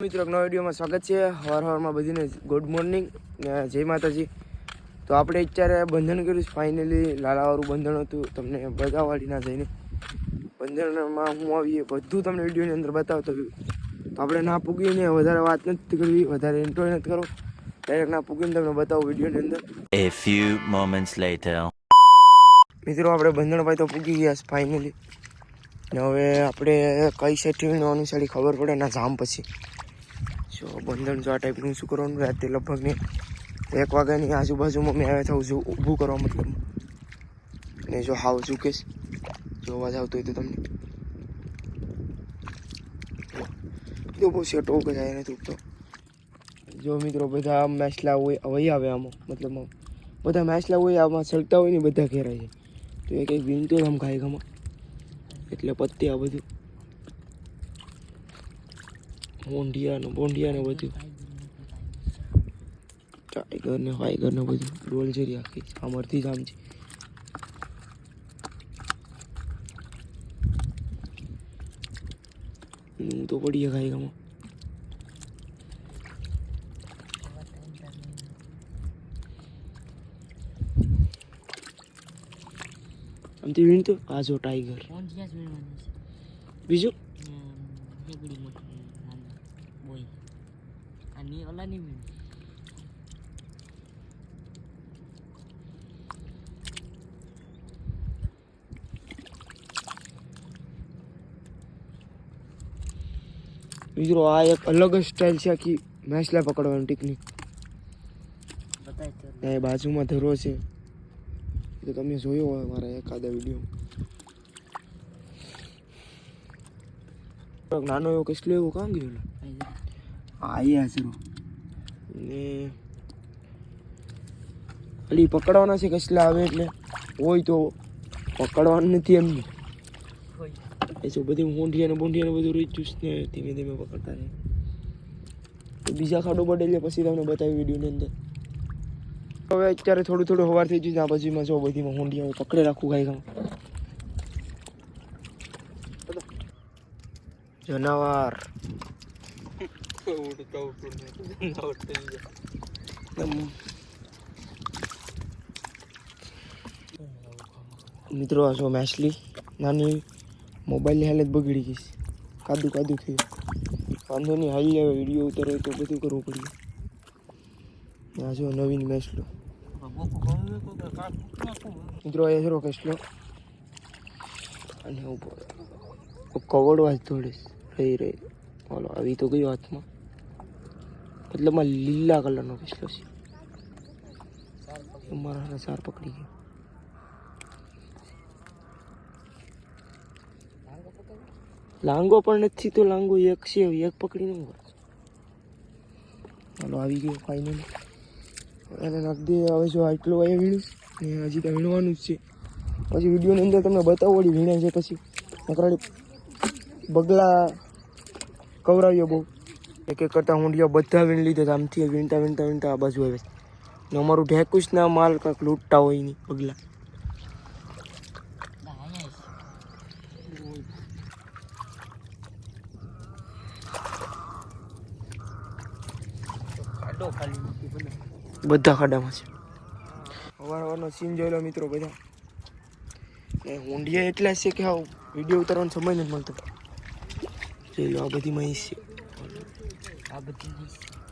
મિત્રો એક નવા વિડીયોમાં સ્વાગત છે. હવાર હવારમાં બધીને ગુડ મોર્નિંગ જય માતાજી. તો આપણે અત્યારે બંધન કર્યું ફાઇનલી લાલાવાળું બંધન હતું. તમને બતાવવાળી ના જઈને બંધનમાં હું આવીએ બધું તમને વિડીયોની અંદર બતાવતો તો આપણે ના પૂગીને વધારે વાત નથી કરવી વધારે એન્ટ્રો નથી કરો ડાયરેક્ટ ના પૂગીને તમને બતાવું વિડીયોની અંદર. A few moments later. મિત્રો આપણે બંધણભાઈ તો પૂગી ગયા ફાઇનલી ને હવે આપણે કઈ સેટિંગનો અનુસારી ખબર પડે ના જામ પછી. જો, બંધન જો આ ટાઈપનું શું કરવાનું રાતે લગભગ ને એક વાગ્યાની આજુબાજુમાં મેં આવે થાઉં છું, ઊભું કરવા મતલબ. ને જો હાવ ઝુકેશ. જો અવાજ આવતો હોય તો તમને. તો બહુ સેટો જાય નથી ઉગતો જો મિત્રો, બધા મેસલા હોય વહી આવે આમાં. મતલબ બધા મેસલા હોય, આમાં સળતા હોય ને બધા ઘેરાય છે તો એક એક વીણતો આમ ખાઈ ગમાં એટલે પત્તી આ બધું. મોંઢિયા ને બધું. ટાઈગર ને વાઈગર ને બધું. ડોલ જેરી આખી અમરથી જ આમ છે. હું તો પડીએ ખાઈ ગમાં આમથી વીણતો? આ જો ટાઈગર બીજું? આ ની ઓલા ની મીણ મિત્રો આ એક અલગ જ સ્ટાઇલ છે આખી મેસલા પકડવાની ટેકનિક બતાય તો ને એ બાજુમાં ધરો છે એ તો તમે જોયો હોય મારા એકાદા વીડિયો નાનો એવો કસલો એવો કામ ગયો લે? આ અહીંયા છે ને અલી પકડવાના છે કસલા આવે એટલે હોય તો પકડવાનું નથી એમને એ શું બધી ઊંઢિયા ને બુંઢિયા ને બધું રહી જુસ ને ધીમે ધીમે પકડતા રહે. બીજા ખાડો પડે એટલે પછી તમને બતાવી વિડીયોની અંદર. હવે અત્યારે થોડું થોડું હવાર થઈ ગયું આ બાજુમાં જો બધીમાં ઊંઢિયા પકડે રાખું ખાઈ ગામ. જનાવર. મિત્રો, આ જો મેસલી નાની મોબાઈલની હાલત બગડી ગઈ છે. કાદું કાદું થયું. વાંધો નહીં, હાલી આવે વીડિયો ઉતરો તો બધું કરવું પડ્યું. આ જો નવીન મેસલો મિત્રો એ જરો કેસલો અને ઊભો કવડવા વાંચ દોડીશ રહી રહી બોલો આવી તો ગયો હાથમાં મતલબમાં લીલા કલરનો પિસ્તો છે મારા સાર પકડી ગયો લાંગો પણ નથી તો લાંગો એક છે એક પકડીને ઊભો ચાલો આવી ગયો ફાઇનલ એને નાખી દે હવે જો આટલું અહીંયા વીણું ને હજી તો વીણવાનું જ છે પછી વિડીયોની અંદર તમને બતાવો વળી વીણે છે પછી. નકરાળી બગલા કવરાવ્યો બહુ. એક એક કરતાં ઊંડિયા બધા વીણ લીધા આમથી વીણતા વીણતા વીણતા આ બાજુ આવે. ને અમારું ઢેકુશના માલ કાંઈક લૂંટતા હોય નહીં બોલે બધા ખાડામાં છે. અવાર અવારનો સીન જોયેલો મિત્રો બધા. એ હુંડિયા એટલા છે કે આવું વીડિયો ઉતારવાનો સમય નથી મળતો. જોઈ લો આ બધી મહીસ છે. આ બધી